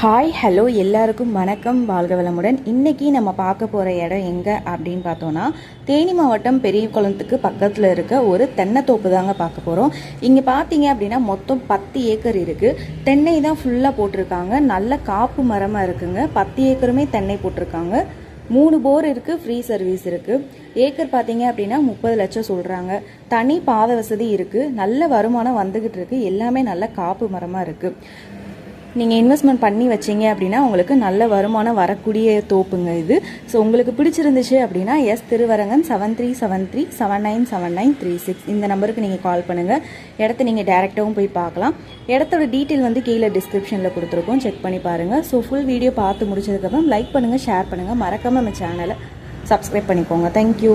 Hi hello எல்லாருக்கும் வணக்கம். வாழ்க வளமுடன். இன்றைக்கி நம்ம பார்க்க போகிற இடம் எங்கே அப்படின்னு பார்த்தோன்னா தேனி மாவட்டம் பெரிய குளத்துக்கு பக்கத்தில் இருக்க ஒரு தென்னைத்தோப்பு தாங்க பார்க்க போகிறோம் இங்கே பார்த்தீங்க அப்படின்னா மொத்தம் பத்து ஏக்கர் இருக்குது தென்னை தான் ஃபுல்லாக போட்டிருக்காங்க. நல்ல காப்பு மரமாக இருக்குங்க. பத்து ஏக்கருமே தென்னை போட்டிருக்காங்க. மூணு போர் இருக்குது ஃப்ரீ சர்வீஸ் இருக்குது ஏக்கர் பார்த்தீங்க அப்படின்னா முப்பது லட்சம் சொல்கிறாங்க தனி பாத வசதி இருக்குது நல்ல வருமானம் வந்துக்கிட்டு இருக்குது எல்லாமே நல்ல காப்பு மரமாக இருக்குது நீங்கள் இன்வெஸ்ட்மெண்ட் பண்ணி வச்சீங்க அப்படின்னா உங்களுக்கு நல்ல வருமானம் வரக்கூடிய தோப்புங்க இது. ஸோ உங்களுக்கு பிடிச்சிருந்துச்சு அப்படின்னா S Thiruvarangan seven three seven three seven nine seven nine three six இந்த நம்பருக்கு நீங்கள் கால் பண்ணுங்கள் இடத்த நீங்கள் டேரெக்டாகவும் போய் பார்க்கலாம். இடத்தோட டீட்டெயில் வந்து கீழே டிஸ்கிரிப்ஷனில் கொடுத்துருக்கோம். செக் பண்ணி பாருங்கள் ஸோ ஃபுல் வீடியோ பார்த்து முடிச்சதுக்கப்புறம் லைக் பண்ணுங்கள் ஷேர் பண்ணுங்கள் மறக்காமல் நம்ம சேனலை சப்ஸ்கிரைப் பண்ணிக்கோங்க. தேங்க்யூ